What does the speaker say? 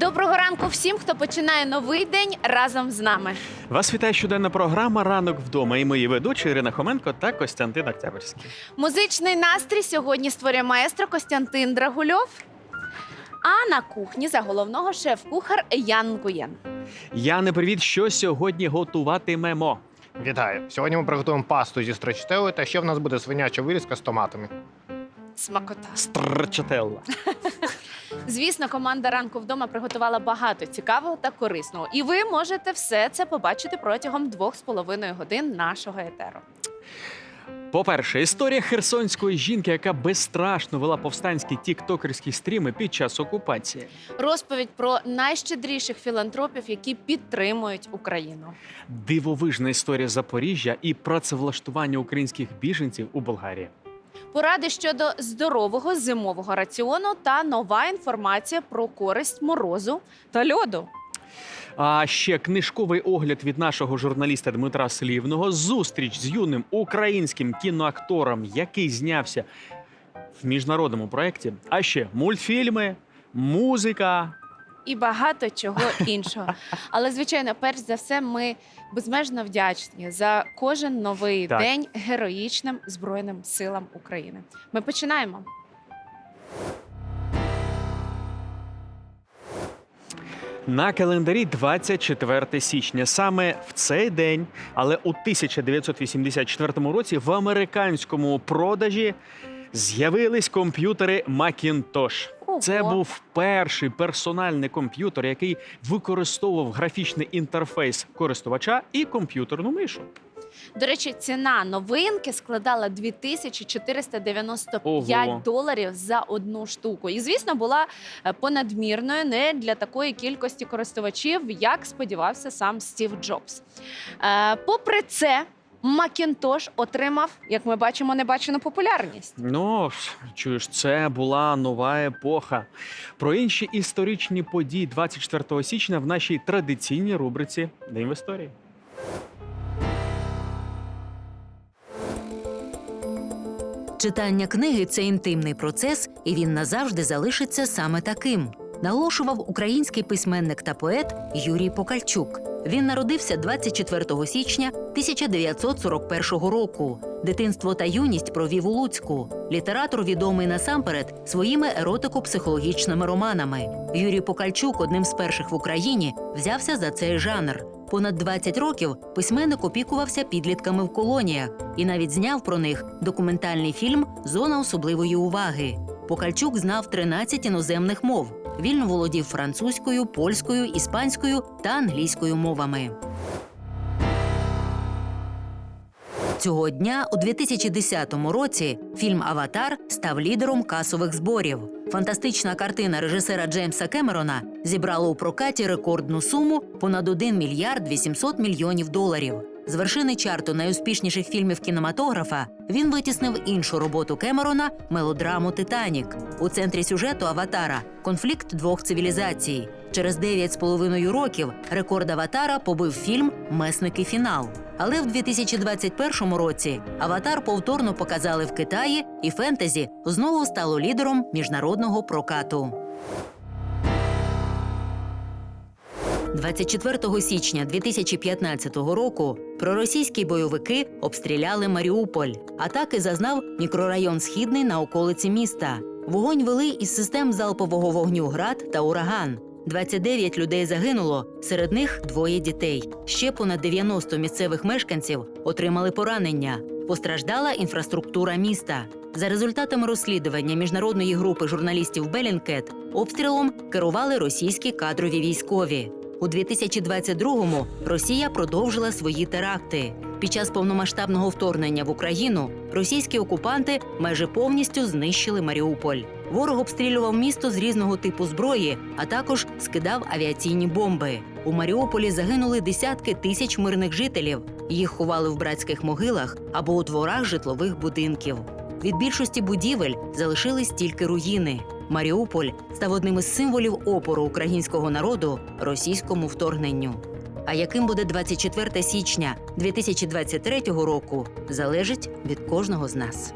Доброго ранку всім, хто починає новий день разом з нами. Вас вітає щоденна програма Ранок вдома і мої ведучі Ірина Хоменко та Костянтин Октябрьський. Музичний настрій сьогодні створює маестро Костянтин Драгульов. А на кухні за головного шеф-кухар Ян Гуєн. Яне, привіт, що сьогодні готуватимемо? Вітаю! Сьогодні ми приготуємо пасту зі строчителою, та ще в нас буде свиняча вирізка з томатами. Смакота. Стрчателла. Звісно, команда ранку вдома приготувала багато цікавого та корисного. І ви можете все це побачити протягом двох з половиною годин нашого етеру. По-перше, історія херсонської жінки, яка безстрашно вела повстанські тіктокерські стріми під час окупації. Розповідь про найщедріших філантропів, які підтримують Україну. Дивовижна історія Запоріжжя і працевлаштування українських біженців у Болгарії. Поради щодо здорового зимового раціону та нова інформація про користь морозу та льоду. А ще книжковий огляд від нашого журналіста Дмитра Слівного. Зустріч з юним українським кіноактором, який знявся в міжнародному проєкті. А ще мультфільми, музика. І багато чого іншого. Але, звичайно, перш за все, ми безмежно вдячні за кожен новий Так. день героїчним Збройним силам України. Ми починаємо. На календарі 24 січня. Саме в цей день, але у 1984 році в американському продажі з'явились комп'ютери Macintosh. Це був перший персональний комп'ютер, який використовував графічний інтерфейс користувача і комп'ютерну мишу. До речі, ціна новинки складала 2495 Ого. доларів за одну штуку. І, звісно, була е, понадмірною не для такої кількості користувачів, як сподівався сам Стів Джобс. Е, попри це, Macintosh отримав, як ми бачимо, небачену популярність. Ну, чуєш, це була нова епоха. Про інші історичні події 24 січня в нашій традиційній рубриці День в історії. Читання книги це інтимний процес, і він назавжди залишиться саме таким. Наголошував український письменник та поет Юрій Покальчук. Він народився 24 січня 1941 року. Дитинство та юність провів у Луцьку. Літератор відомий насамперед своїми еротико-психологічними романами. Юрій Покальчук, одним з перших в Україні, взявся за цей жанр. Понад 20 років письменник опікувався підлітками в колоніях і навіть зняв про них документальний фільм Зона особливої уваги. Покальчук знав 13 іноземних мов. Вільно володів французькою, польською, іспанською та англійською мовами. Цього дня у 2010 році фільм Аватар став лідером касових зборів. Фантастична картина режисера Джеймса Кемерона зібрала у прокаті рекордну суму понад 1 мільярд 800 мільйонів доларів. З вершини чарту найуспішніших фільмів кінематографа він витіснив іншу роботу Кемерона мелодраму Титанік. У центрі сюжету Аватара конфлікт двох цивілізацій. Через 9,5 років рекорд Аватара побив фільм Месники фінал. Але в 2021 році Аватар повторно показали в Китаї, і фентезі знову стало лідером міжнародного прокату. 24 січня 2015 року проросійські бойовики обстріляли Маріуполь. Атаки зазнав мікрорайон Східний на околиці міста. Вогонь вели із систем залпового вогню град та ураган. 29 людей загинуло, серед них двоє дітей. Ще понад 90 місцевих мешканців отримали поранення. Постраждала інфраструктура міста. За результатами розслідування міжнародної групи журналістів Белінкет обстрілом керували російські кадрові військові. У 2022-му Росія продовжила свої теракти. Під час повномасштабного вторгнення в Україну російські окупанти майже повністю знищили Маріуполь. Ворог обстрілював місто з різного типу зброї, а також скидав авіаційні бомби. У Маріуполі загинули десятки тисяч мирних жителів. Їх ховали в братських могилах або у дворах житлових будинків. Від більшості будівель залишились тільки руїни. Маріуполь став одним із символів опору українського народу російському вторгненню. А яким буде 24 січня 2023 року, залежить від кожного з нас.